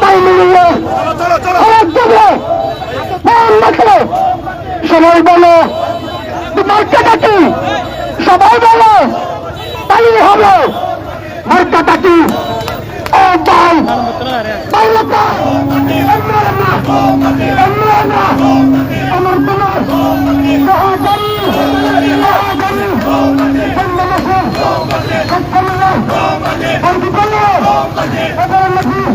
তাই মিলিয়ে খরচ দেবে। দেখে সবাই বলো মার্কাটা কি সবাই বলো, তাই হবে। মার্কাটা কি ও বাই বাই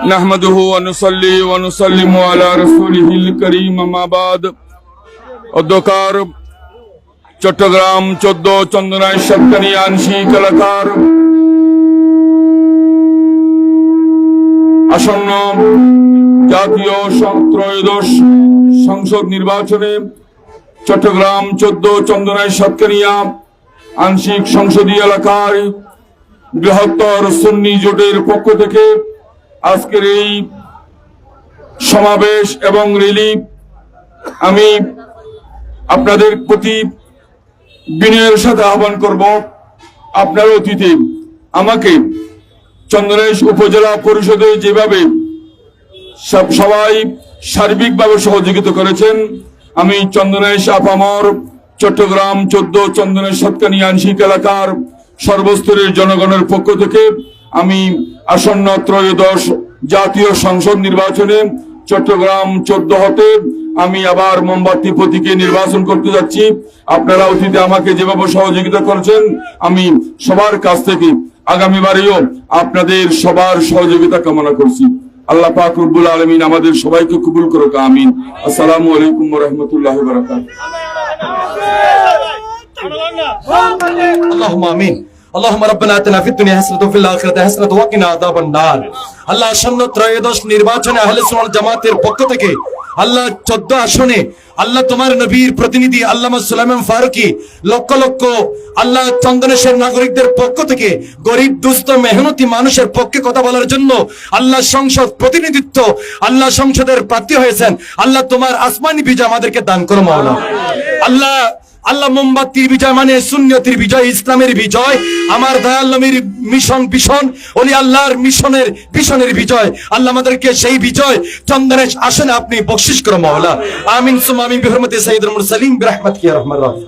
نحمده ونصلي ونسلم على رسوله الكريم ما بعد অধ্যকার চট্টগ্রাম চোদ্দ চন্দনায় সপ্তানি আংশিক এলাকার আসন্ন জাতীয় সং- ত্রয়োদশ সংসদ নির্বাচনে চট্টগ্রাম চোদ্দ চন্দনায় সাতকানিয়া আংশিক সংসদীয় এলাকার বৃহত্তর সুন্নি জোটের পক্ষ থেকে আজকের এই সমাবেশ এবং রেলি আমি আপনাদের প্রতি বিনয়ের সাথে আহ্বান করব। আপনার অতীতে আমাকে চন্দনেশ উপজেলা পরিষদে যেভাবে সব, সবাই সার্বিকভাবে সহযোগিতা করেছেন, আমি চন্দনেশ আপামর, চট্টগ্রাম চোদ্দ চন্দনেশ আংশিক এলাকার সর্বস্তরের জনগণের পক্ষ থেকে আমি আসন্ন ত্রয়োদশ জাতীয় সংসদ নির্বাচনে চট্টগ্রাম চোদ্দ হতে আমি আবার মোমবাতি প্রতীকে নির্বাচন করতে যাচ্ছি আপনারা অতীতে আমাকে যেভাবে সহযোগিতা করেছেন আমি সবার কাছ থেকে আগামীবারেও আপনাদের সবার সহযোগিতা কামনা করছি আল্লাহ পাক রব্বুল আলমিন আমাদের সবাইকে কবুল করুক আমিন আসসালামু আলাইকুম রহমতুল্লাহ বারাকাত اللهم امين اللهم ربنا اتنا في الدنيا حسنه وفي الاخره حسنه وقنا عذاب النار আল্লাহ আসন্ন ত্রয়োদশ নির্বাচনে আহলে সুন্নাত জামাতের পক্ষ থেকে আল্লাহ 14 আসনে আল্লাহ তোমার নবীর প্রতিনিধি আল্লামা সুলাইমান ফারুকি লক্ষ লক্ষ আল্লাহ চন্দনেশ্বর নাগরিকদের পক্ষ থেকে গরিব দুস্থ মেহনতি মানুষের পক্ষে কথা বলার জন্য আল্লাহ সংসদ প্রতিনিধিত্ব আল্লাহ সংসদের প্রার্থী হয়েছেন আল্লাহ তোমার আসমানি বিজয় আমাদেরকে দান করো মাওলা আল্লাহ আল্লাহ মোমবাতির বিজয় মানে সুন্নতির বিজয়, ইসলামের বিজয়। আমার দয়াল্লমীর মিশন ভীষণ, অলি আল্লাহর মিশনের ভীষণের বিজয়। আল্লাহ আমাদেরকে সেই বিজয় চন্দনেশ আসেন আপনি বকশিস করো মাওলা। আমিন, সুমামি বিহরমতে মুরসালিন বিরহমাতিহি ইয়া রহমান রাহিম।